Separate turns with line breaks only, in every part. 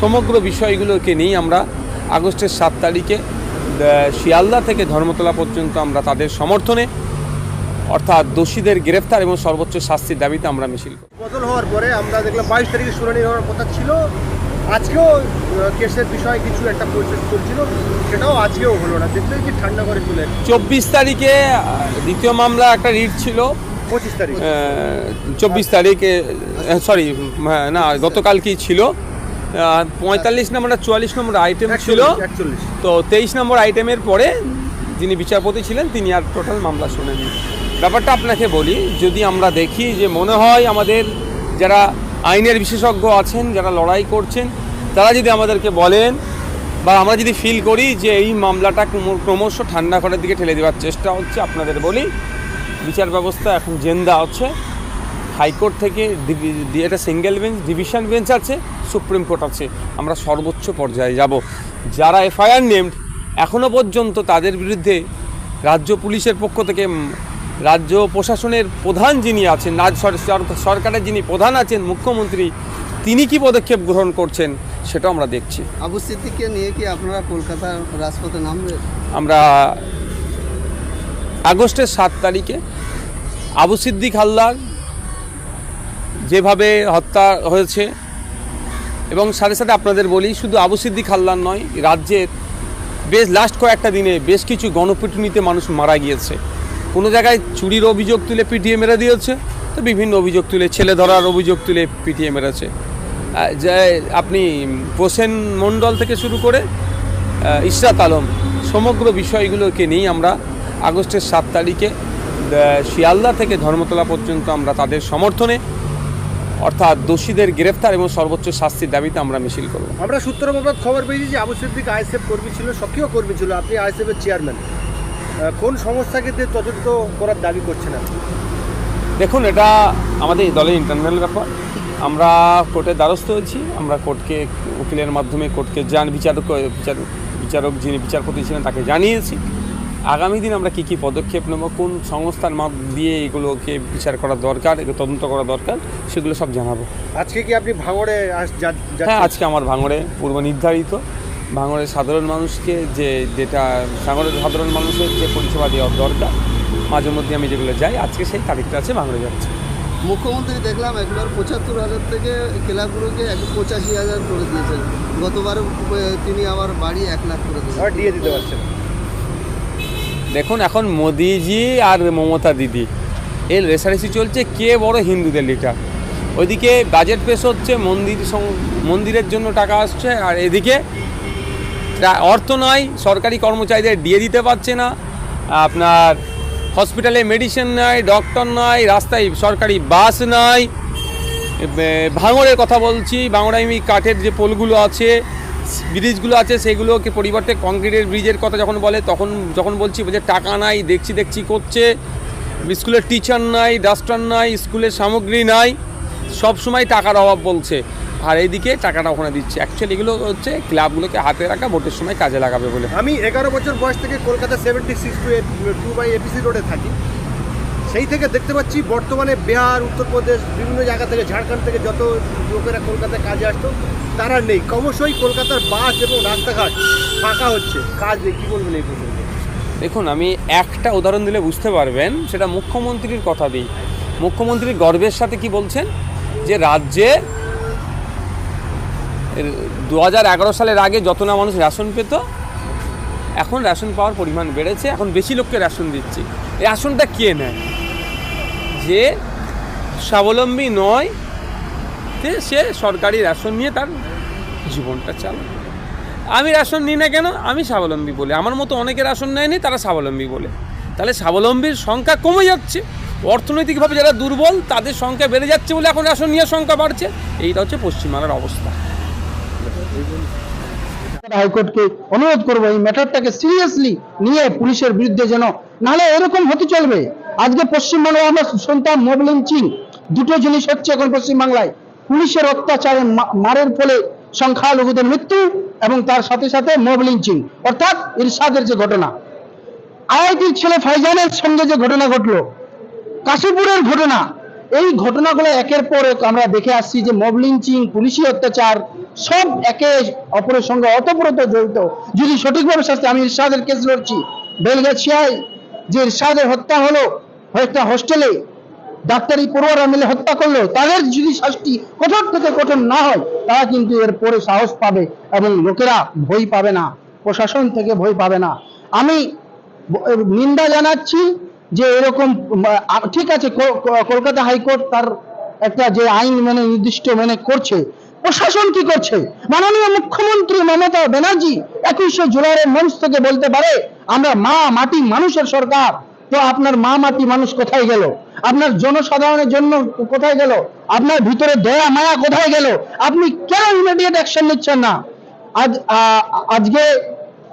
সমগ্র বিষয়গুলোকে নিয়ে আমরা আগস্টের সাত তারিখে শিয়ালদা থেকে ধর্মতলা পর্যন্ত আমরা তাদের সমর্থনে অর্থাৎ দোষীদের গ্রেফতার এবং সর্বোচ্চ শাস্তির দাবিতে আমরা মিছিল করি।
বদল হওয়ার পরে আমরা দেখলাম বাইশ তারিখে শুনানি হওয়ার কথা ছিল। আজকেও কেসের বিষয়ে কিছু একটা প্রসেস চলছিল সেটাও আজকেও হলো না। দেখতে কি ঠান্ডা করে চলে
চব্বিশ তারিখে দ্বিতীয় মামলা একটা রিট ছিল।
পঁচিশ তারিখ।
চব্বিশ তারিখে সরি না গতকালকেই ছিল। পঁয়তাল্লিশ নম্বর আর চুয়াল্লিশ নম্বর আইটেম ছিল। তো তেইশ নম্বর আইটেমের পরে যিনি বিচারপতি ছিলেন তিনি আর টোটাল মামলা শোনেননি। ব্যাপারটা আপনাকে বলি যদি আমরা দেখি যে মনে হয় আমাদের যারা আইনের বিশেষজ্ঞ আছেন যারা লড়াই করছেন তারা যদি আমাদেরকে বলেন বা আমরা যদি ফিল করি যে এই মামলাটা ক্রমশ ঠান্ডা ঘরের দিকে ঠেলে দেওয়ার চেষ্টা হচ্ছে আপনাদের বলি বিচার ব্যবস্থা এখন জেন্দা হচ্ছে হাইকোর্ট থেকে এটা সিঙ্গেল বেঞ্চ ডিভিশন বেঞ্চ আছে সুপ্রিম কোর্ট আছে। আমরা সর্বোচ্চ পর্যায়ে যাব। যারা এফআইআর নেমড এখনও পর্যন্ত তাদের বিরুদ্ধে রাজ্য পুলিশের পক্ষ থেকে রাজ্য প্রশাসনের প্রধান যিনি আছেন রাজ্য সর- সর- সরকারের যিনি প্রধান আছেন মুখ্যমন্ত্রী তিনি কি পদক্ষেপ গ্রহণ করছেন সেটাও আমরা দেখছি।
আবু সিদ্দিককে নিয়ে কি আপনারা কলকাতার রাজপথে নামবেন?
আমরা আগস্টের সাত তারিখে আবু সিদ্দিক হালদার যেভাবে হত্যা হয়েছে। এবং সাথে সাথে আপনাদের বলি, শুধু আবু সিদ্দিক হালদার নয়, রাজ্যের বেশ লাস্ট কয়েকটা দিনে বেশ কিছু গণপিটুনিতে মানুষ মারা গিয়েছে। কোনো জায়গায় চুরির অভিযোগ তুলে পিটিয়ে মেরে দিয়েছে, তো বিভিন্ন অভিযোগ তুলে, ছেলে ধরার অভিযোগ তুলে পিটিয়ে মেরেছে। যে আপনি প্রসেন মণ্ডল থেকে শুরু করে ইশরাত আলম, সমগ্র বিষয়গুলোকে নিয়ে আমরা আগস্টের সাত তারিখে শিয়ালদা থেকে ধর্মতলা পর্যন্ত আমরা তাদের সমর্থনে অর্থাৎ দোষীদের গ্রেফতার এবং সর্বোচ্চ শাস্তির দাবিতে আমরা মিছিল করব।
আমরা সূত্র মারফত খবর পেয়েছি যে আবু সিদ্দিক আইএসএফ কর্মী ছিল সক্রিয় কর্মী ছিল। আপনি আইএসএফ এর চেয়ারম্যান কোন সংস্থাকে দিয়ে তদন্ত করার দাবি করছেন
দেখুন এটা আমাদের দলের ইন্টারনাল ব্যাপার। আমরা কোর্টের দ্বারস্থ হয়েছি। আমরা কোর্টকে উকিলের মাধ্যমে কোর্টকে জান বিচারক বিচার বিচারক যিনি বিচারপতি ছিলেন তাকে জানিয়েছি। আগামী দিন আমরা কী কী পদক্ষেপ নেব কোন সংস্থার মাপ দিয়ে এগুলোকে বিচার করা দরকার এগুলো তদন্ত করা দরকার সেগুলো সব জানাব।
আজকে কি আপনি ভাঙড়ে
হ্যাঁ আজকে আমার ভাঙড়ে পূর্ব নির্ধারিত। ভাঙড়ের সাধারণ মানুষকে যে যেটা ভাঙড়ের সাধারণ মানুষের যে পরিষেবা দেওয়ার দরকার মাঝে মধ্যে আমি যেগুলো যাই আজকে সেই তারিখটা আছে ভাঙড়ে যাচ্ছে।
মুখ্যমন্ত্রী দেখলাম একবার পঁচাত্তর হাজার থেকে ক্লাবগুলোকে এক পঁচাশি হাজার করে দিয়েছেন। গতবার তিনি আবার বাড়ি এক লাখ করে দিয়েছেন।
দিয়ে দিতে পারছেন।
দেখুন, এখন মোদিজি আর মমতা দিদি। এর রেসারেসি চলছে কে বড় হিন্দুদের লিটার ওইদিকে বাজেট পেশ হচ্ছে, মন্দির মন্দিরের জন্য টাকা আসছে, আর এদিকে অর্থ নয়, সরকারি কর্মচারীদের দিয়ে দিতে পারছে না। আপনার হসপিটালে মেডিসিন নাই ডক্টর নাই, রাস্তায় সরকারি বাস নাই। ভাঙড়ের কথা বলছি ভাঙড়াইমি কাঠের যে পোলগুলো আছে ব্রিজগুলো আছে, সেগুলোকে পরিবর্তে কংক্রিটের ব্রিজের কথা যখন বলে, তখন যখন বলছি যে টাকা নাই, দেখছি দেখছি করছে। স্কুলের টিচার নাই ডাস্টার নাই, স্কুলের সামগ্রী নাই, সব সময় টাকার অভাব বলছে। আর এইদিকে টাকাটা ওখানে দিচ্ছে। অ্যাকচুয়ালি এগুলো হচ্ছে ক্লাবগুলোকে হাতে রাখা, ভোটের সময় কাজে লাগাবে বলে।
আমি এগারো বছর বয়স থেকে Kolkata seventy six two two by APC রোডে থাকি। সেই থেকে দেখতে পাচ্ছি বর্তমানে বিহার, উত্তরপ্রদেশ, বিভিন্ন জায়গা থেকে ঝাড়খণ্ড থেকে যত লোকেরা কলকাতায় কাজে আসতো, তারা নেই। ক্রমশই কলকাতার বাস এবং রাস্তাঘাট ফাঁকা হচ্ছে। কাজ নেই। কী বলবেন এই
দেখুন, আমি একটা উদাহরণ দিলে বুঝতে পারবেন, সেটা মুখ্যমন্ত্রীর কথা দিই। মুখ্যমন্ত্রী গর্বের সাথে কি বলছেন? যে রাজ্যে দু হাজার এগারো সালের আগে যত না মানুষ রেশন পেত, এখন রেশন পাওয়ার পরিমাণ বেড়েছে। এখন বেশি লোককে রেশন দিচ্ছি। রেশনটা কে নেয়? যে স্বাবলম্বী নয় সে সরকারি রেশন নিয়ে তার জীবনটা চালায়। আমি রেশন নিই না কেন? আমি স্বাবলম্বী বলে। আমার মতো অনেকে রেশন নেয়নি, তারা স্বাবলম্বী বলে। তাহলে স্বাবলম্বীর সংখ্যা কমে যাচ্ছে। অর্থনৈতিকভাবে যারা দুর্বল, তাদের সংখ্যা বেড়ে যাচ্ছে বলে এখন রেশন নিয়ে সংখ্যা বাড়ছে। এইটা হচ্ছে পশ্চিমবাংলার অবস্থা।
হাইকোর্টকে অনুরোধ করব, এই ম্যাটারটাকে সিরিয়াসলি নিয়ে পুলিশের বিরুদ্ধে যেন, নাহলে এরকম হতে চলবে। আজকে পশ্চিমবাংলায় আমরা শুনতাম মোব লিঞ্চিং দুটো জিনিস হচ্ছে এখন পশ্চিমবাংলায়। পুলিশের অত্যাচারে মারের ফলে সংখ্যালঘুদের মৃত্যু এবং তার সাথে সাথে মোব লিঞ্চিং অর্থাৎ ইরশাদের যে ঘটনা। আইআইটির ছেলে ফাইজানের সঙ্গে যে ঘটনা ঘটলো, কাশীপুরের ঘটনা, এই ঘটনাগুলো একের পর এক আমরা দেখে আসছি যে মব লিঞ্চিং পুলিশি অত্যাচার, সব একে অপরের সঙ্গে অতপ্রত জড়িত। যদি সঠিকভাবে শাস্তি, আমি ইরশাদের কেস লড়ছি। বেলগাছিয়ায় যে ইরশাদের হত্যা হলো একটা হোস্টেলে। ডাক্তারি পড়ুয়ারা মিলে হত্যা করল। তাদের যদি শাস্তি কঠোর থেকে কঠোর না হয়, তারা কিন্তু এর পরে সাহস পাবে এবং লোকেরা ভয় পাবে না, প্রশাসন থেকে ভয় পাবে না। আমি নিন্দা জানাচ্ছি যে এরকম ঠিক আছে কলকাতা হাইকোর্ট তার একটা যে আইন মেনে নির্দিষ্ট মেনে করছে। প্রশাসন কি করছে? মাননীয় মুখ্যমন্ত্রী মমতা ব্যানার্জি একুশে জুলাইয়ের মঞ্চ থেকে বলতে পারে, আমরা মা মাটি মানুষের সরকার। তো আপনার মা মাটি মানুষ কোথায় গেল? আপনার জনসাধারণের জন্য কোথায় গেল? আপনার ভিতরে দয়া, মায়া কোথায় গেল? আপনি কেন ইমিডিয়েট অ্যাকশন নিচ্ছেন না? আজ আজকে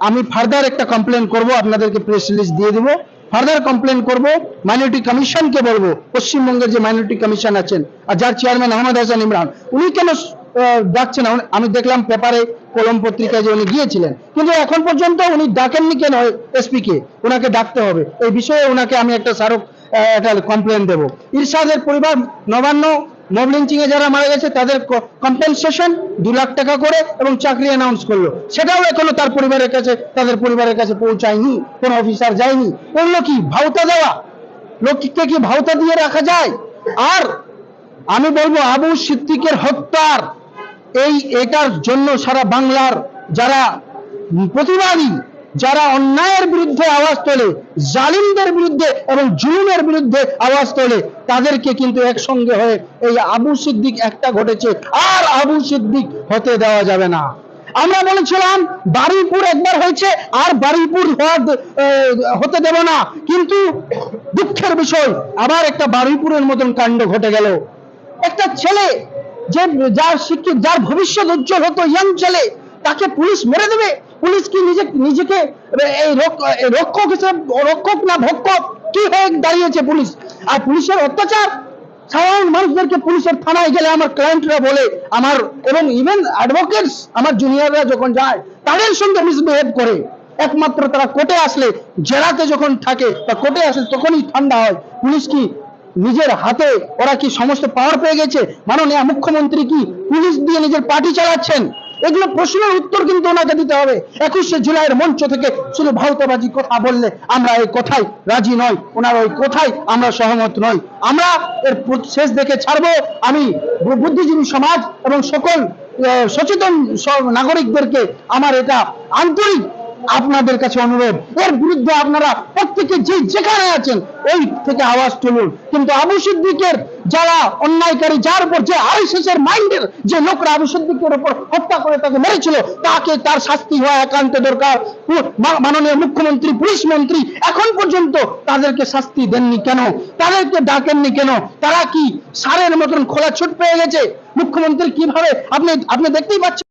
আমি ফার্দার একটা কমপ্লেন করব, আপনাদেরকে প্রেস রিলিজ দিয়ে দেবো। ফার্দার কমপ্লেন করব মাইনরিটি কমিশনকে বলব। পশ্চিমবঙ্গের যে মাইনরিটি কমিশন আছেন, আর যার চেয়ারম্যান আহমদ হাসান ইমরান, উনি কেন আহ, ডাকছেন। না? আমি দেখলাম পেপারে কলম পত্রিকায় যে উনি গিয়েছিলেন। কিন্তু এখন পর্যন্ত উনি ডাকেননি কেন এসপি কে ওনাকে ডাকতে হবে। এই বিষয়ে ওনাকে আমি একটা স্মারক একটা কমপ্লেন দেব। ইরশাদের পরিবার নবান্ন মব এ যারা মারা গেছে তাদের কম্পেনসেশন দু লাখ টাকা করে এবং চাকরি অ্যানাউন্স করল। সেটাও এখনও তার পরিবারের কাছে তাদের পরিবারের কাছে পৌঁছায়নি কোনো অফিসার যায়নি। এগুলো কি ভাওতা দেওয়া? লোককে কি ভাওতা দিয়ে রাখা যায়? আর আমি বলব আবু সিদ্দিকের হত্যার এই, এটার জন্য সারা বাংলার যারা প্রতিবাদী, যারা অন্যায়ের বিরুদ্ধে আওয়াজ তোলে, জালিমদের বিরুদ্ধে এবং জুলুমের বিরুদ্ধে আওয়াজ তোলে, তাদেরকে কিন্তু একসঙ্গে হয়ে এই আবু সিদ্দিক একটা ঘটেছে, আর আবু সিদ্দিক হতে দেওয়া যাবে না। আমরা বলেছিলাম, বারুইপুর একবার হয়েছে, আর বারুইপুর হতে দেব না। কিন্তু দুঃখের বিষয়, আবার একটা বারুইপুরের মতন কাণ্ড ঘটে গেল। একটা ছেলে যে যার শিক্ষিত, যার ভবিষ্যৎ উজ্জ্বল হতো ইয়াং ছেলে তাকে পুলিশ মেরে দেবে। পুলিশ কি নিজে, নিজেকে, এই রক্ষক হিসেবে, রক্ষক না ভক্ষক? কি হয়ে দাঁড়িয়েছে পুলিশ? আর পুলিশের অত্যাচার? সাধারণ মানুষদেরকে পুলিশের থানায় গেলে আমার ক্লায়েন্টরা বলে, আমার, এবং ইভেন অ্যাডভোকেটস আমার জুনিয়ররা যখন যায়, তাদের সঙ্গে মিসবিহেভ করে। একমাত্র তারা কোর্টে আসলে জেলাতে যখন থাকে, বা কোর্টে আসলে তখনই ঠান্ডা হয়। পুলিশ কি নিজের হাতে ওরা কি সমস্ত পাওয়ার পেয়ে গেছে? মাননীয় মুখ্যমন্ত্রী কি পুলিশ দিয়ে নিজের পার্টি চালাচ্ছেন? এগুলো প্রশ্নের উত্তর কিন্তু ওনাকে দিতে হবে। একুশে জুলাইয়ের মঞ্চ থেকে শুধু ভারতবাজি কথা বললে আমরা এই কথাই রাজি নয় ওনার ওই কথাই আমরা সহমত নই। আমরা এর শেষ দেখে ছাড়বো। আমি বুদ্ধিজীবী সমাজ এবং সকল সচেতন নাগরিকদেরকে আমার এটা আন্তরিক আপনাদের কাছে অনুরোধ, এর বিরুদ্ধে আপনারা প্রত্যেকে যে যেখানে আছেন, ওই থেকে আওয়াজ তুলুন। কিন্তু আবু সিদ্দিকের যারা অন্যায়কারী, যার উপর যে আইসিস এর মাইন্ডের যে লোকরা আবু সিদ্দিকের উপর হত্যা করে তাকে মেরেছিল, তাকে তার শাস্তি হওয়া একান্ত দরকার। মাননীয় মুখ্যমন্ত্রী, পুলিশ মন্ত্রী, এখন পর্যন্ত তাদেরকে শাস্তি দেননি কেন? তাদেরকে ডাকেননি কেন? তারা কি সারের মতন খোলা ছুট পেয়ে গেছে? মুখ্যমন্ত্রী কীভাবে আপনি আপনি দেখতেই পাচ্ছেন